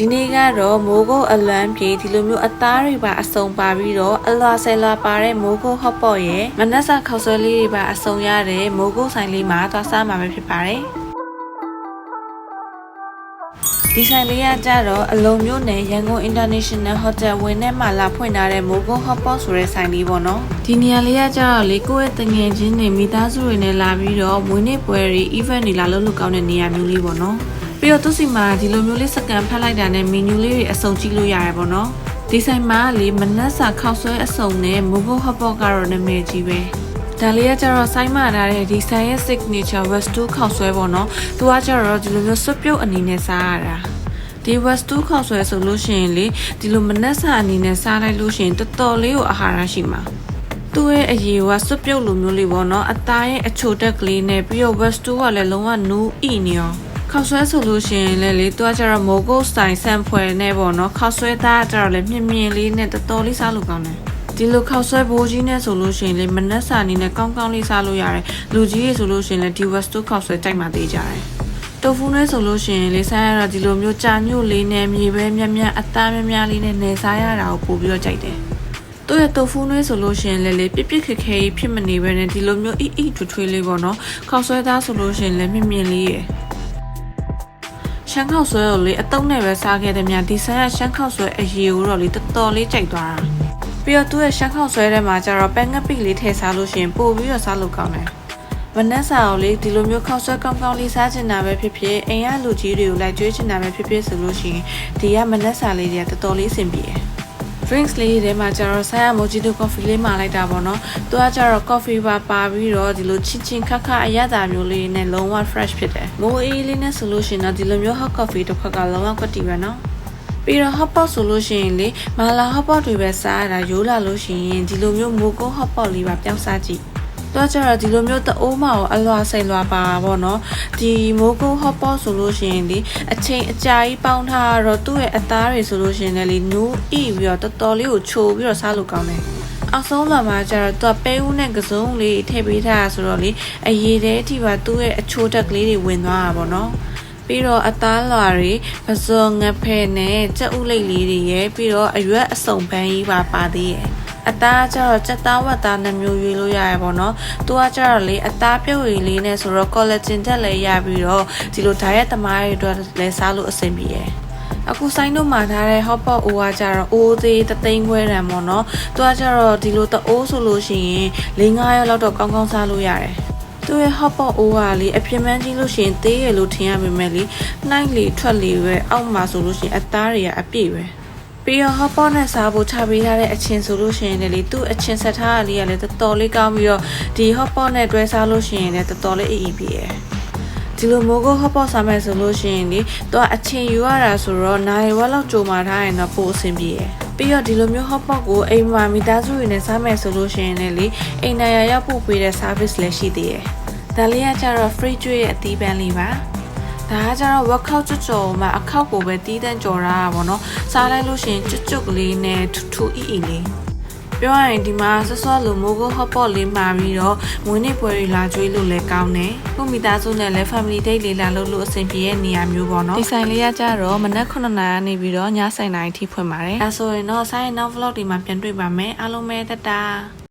ဒီနေ့ကတော့မိုးကုတ်အလွမ်းပြေဒီလိုမျိုးအသားတွေပါအစုံပါပြီးတော့အလွာဆယ်လွာပါတဲ့မိုးကုတ်ဟော့ပေါ့ရဲ့မနက်စာခောက်ဆွဲလေးတွေပါအစုံရတဲ့မိုးကုတ်ဆိုင်လေးမှာသွားစားမှာပဲဖြစ်ပါတယ်ဒီဆိုင်လေးကကြတော့အလုံးမျိုးနဲ့ရန်ကုန် International Hotel ဝင်ထဲမှာလာဖွင့်ထားတဲ့မိုးကုတ်ဟော့ပေါ့ဆိုတဲ့ဆိုင်လေးပေါ့နော်ဒီနေရာလေးကကြတော့လေကိုယ့်ရဲ့တငယ်ချင်းတွေမိသားစုတွေနဲ့လာပြီးတော့မွေးနေ့ပွဲတွေ event တွေလာလုပ်လို့ကောင်းတဲ့နေရာမျိုးလေးပေါ့နော် ပြီးတော့သူစီမှာဒီလိုမျိုးလေးစကန်ဖတ်လိုက်တာနဲ့မီနူလေးတွေအစုံကြည့်လို့ရတယ်ပေါ့နော်ဒီဆိုင်မှာလေမနက်စာခောက်ဆွဲအစုံနဲ့မိုဘိုဟော့ပေါ့ကတော့နာမည်ကြီးပဲဒါလေးကကျတော့စိုင်းမထားတဲ့ဒီဆိုင်ရဲ့ signature west 2ခောက်ဆွဲပေါ့နော်သူကကျတော့ဒီလိုမျိုးစွပ်ပြုတ်အနေနဲ့စားရတာဒီ west 2ခောက်ဆွဲဆိုလို့ရှိရင်လေဒီလိုမနက်စာအနေနဲ့စားလိုက်လို့ရှိရင်တော်တော်လေးကိုအာဟာရရှိမှာသူ့ရဲ့အရေးကစွပ်ပြုတ်လိုမျိုးလေးပေါ့နော်အသားရဲ့အချိုတက်ကလေးနဲ့ပြီးတော့ west 2ကလည်းလုံးဝနူးဣနေရော ခောက်ဆွဲဆိုလို့ရှိရင်လည်းလေသူကကျတော့မိုဂုတ်စတိုင်ဆန်ဖွယ်နဲ့ပေါ့နော်ခောက်ဆွဲသားကကျတော့လည်းမြင့်မြင့်လေးနဲ့တော်တော်လေးစားလို့ကောင်းတယ်ဒီလိုခောက်ဆွဲဘိုးကြီးနဲ့ဆိုလို့ရှိရင်လေမနက်စာနေနဲ့ကောင်းကောင်းလေးစားလို့ရတယ်လူကြီးရေဆိုလို့ရှိရင်လည်းဒီ west 2ခောက်ဆွဲကြိုက်မှသေးကြတယ်တိုဖူနဲ့ဆိုလို့ရှိရင်လေစားရတာဒီလိုမျိုးကြာညို့လေးနဲ့မြေပဲမြက်မြက်အသားမြက်မြက်လေးနဲ့နေစားရတာကိုပို့ပြီးတော့ကြိုက်တယ်သူ့ရဲ့တိုဖူးနွေးဆိုလို့ရှိရင်လည်းလေပြစ်ပြစ်ခက်ခဲကြီးဖြစ်မနေပဲနဲ့ဒီလိုမျိုးအီအီထွေးထွေးလေးပေါ့နော်ခောက်ဆွဲသားဆိုလို့ရှိရင်လည်းမြင့်မြင့်လေးရယ် ရှမ်းခောက်ဆွဲကိုလေအတုံးနဲ့ပဲစားခဲ့တယ်များဒီဆန်ကရှမ်းခောက်ဆွဲအရေကိုတော့လေတော်တော်လေးကြိုက်သွားတာပြီးတော့သူ့ရဲ့ရှမ်းခောက်ဆွဲထဲမှာကျတော့ပန်းငပိလေးထည့်စားလို့ရှိရင်ပို့ပြီးတော့စားလို့ကောင်းတယ်မနက်စာကိုလေဒီလိုမျိုးခောက်ဆွဲကောင်းကောင်းလေးစားချင်တာပဲဖြစ်ဖြစ်အိမ်ကလူကြီးတွေကိုလိုက်ကြွေးချင်တာပဲဖြစ်ဖြစ်ဆိုလို့ရှိရင်ဒီကမနက်စာလေးတွေကတော်တော်လေးအဆင်ပြေတယ် drinks လေးတွေမှာကျတော့ဆိုင်ရမိုဂျီတို coffee လေးမှာလိုက်တာပေါ့နော်။သူကကျတော့ coffee ပါပါပြီးတော့ဒီလိုချင်းချင်းခက်ခက်အရသာမျိုးလေးနဲ့လုံးဝ fresh ဖြစ်တယ်။မိုးအေးလေးနဲ့ဆိုလို့ရှိရင်တော့ဒီလိုမျိုး hot coffee တစ်ခွက်ကလုံးဝကွက်တီပဲနော်။ပြီးတော့ hot pot ဆိုလို့ရှိရင်လေမာလာ hot pot တွေပဲစားရတာရိုးလာလို့ရှိရင်ဒီလိုမျိုးမိုးကုန်း hot pot လေးပါပြောင်းစားကြည့်။ တော့ကျတော့ဒီလိုမျိုးတအိုးမကိုအလွာစိတ်လွာပါပေါ့နော်ဒီမိုးကုန်းဟော့ပေါ့ဆိုလို့ရှိရင်ဒီအချိန်အကြာကြီးပေါင်းထားတော့သူ့ရဲ့အသားတွေဆိုလို့ရှိရင်လည်းနူးဣပြီးတော့တော်တော်လေးကိုချိုပြီးတော့စားလို့ကောင်းတယ်အောက်ဆုံးလွန်မှာကျတော့သူကပဲဦးနဲ့ကစုံလေးထည့်ပေးထားတာဆိုတော့လေအရေးတဲ့အထိပါသူ့ရဲ့အချိုးတက်ကလေးတွေဝင်သွားတာပေါ့နော်ပြီးတော့အသားလွာတွေပစုံငဖဲနဲ့ကြက်ဥလိတ်လေးတွေရဲ့ပြီးတော့အရွက်အစုံပန်းကြီးပါပါသေးရဲ့ အသားကျတော့စက်သားဝတ်သားနှမျိုးရွေးလို့ရရပေါ့နော်။သူကကျတော့လေအသားပြုတ်ရည်လေးနဲ့ဆိုတော့ collagen တက်လည်းရပြီးတော့ဒီလို diet သမားတွေအတွက်လည်းစားလို့အဆင်ပြေရယ်။အခုဆိုင်တို့မှာထားတဲ့ hot pot အိုးကကြတော့အိုးသေးတသိန်းခွဲတန်ပေါ့နော်။သူကကြတော့ဒီလိုတအိုးဆိုလို့ရှိရင်၄၅ရက်လောက်တော့ကောင်းကောင်းစားလို့ရတယ်။သူရဲ့ hot pot အိုးကလေအပြင်းပန်းကြီးလို့ရှိရင်သေးရလို့ထင်ရပေမဲ့လေနှိုက်လေထွက်လေပဲအောက်မှာဆိုလို့ရှိရင်အသားတွေကအပြည့်ပဲ။ ပြီးတော့ hot pot နဲ့စားဖို့ချပေးထားတဲ့အချင်းဆိုလို့ရှိရင်လေသူ့အချင်းဆက်ထားတာလေးကလည်းတော်တော်လေးကောင်းပြီးတော့ဒီ hot pot နဲ့တွဲစားလို့ရှိရင်လည်းတော်တော်လေးအီအီပြည့်ရယ်ဒီလိုမိုးကို hot pot စားမယ်ဆိုလို့ရှိရင်လေသူကအချင်းယူရတာဆိုတော့နိုင်ဝက်လောက်ကြိုမာထားရင်တော့ပိုအဆင်ပြေရယ်ပြီးတော့ဒီလိုမျိုး hot pot ကိုအိမ်မှာမိသားစုတွေနဲ့စားမယ်ဆိုလို့ရှိရင်လည်းလေအိမ်နိုင်ရရောက်ပို့ပေးတဲ့ service လည်းရှိသေးရယ်ဒါလေးကကျတော့ free ကျွေးရဲ့အသီးပန်းလေးပါ ဒါကကျတော့ workout ကြွကြော်မှာအခောက်ကိုပဲတီးတန့်ကြော်တာပါဗောနော်စားလိုက်လို့ရှရင်ကျွတ်ကျွတ်ကလေးနဲ့ထူထူအီအီလေးပြောရရင်ဒီမှာဆော့ဆော့လိုမိုးကို hot pot လေးမှာပြီးတော့မွေးနေ့ပွဲတွေလာကျွေးလို့လည်းကောင်းတယ်ခုမိသားစုနဲ့လည်း family date လေးလာလို့လို့အဆင်ပြေတဲ့နေရာမျိုးပေါ့နော်ဒီဆိုင်လေးကကျတော့မနက်9:00နာရီနေပြီးတော့ည7:00နာရီထိဖွင့်ပါတယ်အဲဆိုရင်တော့ဆိုင်နောက် vlog ဒီမှာပြန်တွေ့ပါမယ်အားလုံးပဲတတာ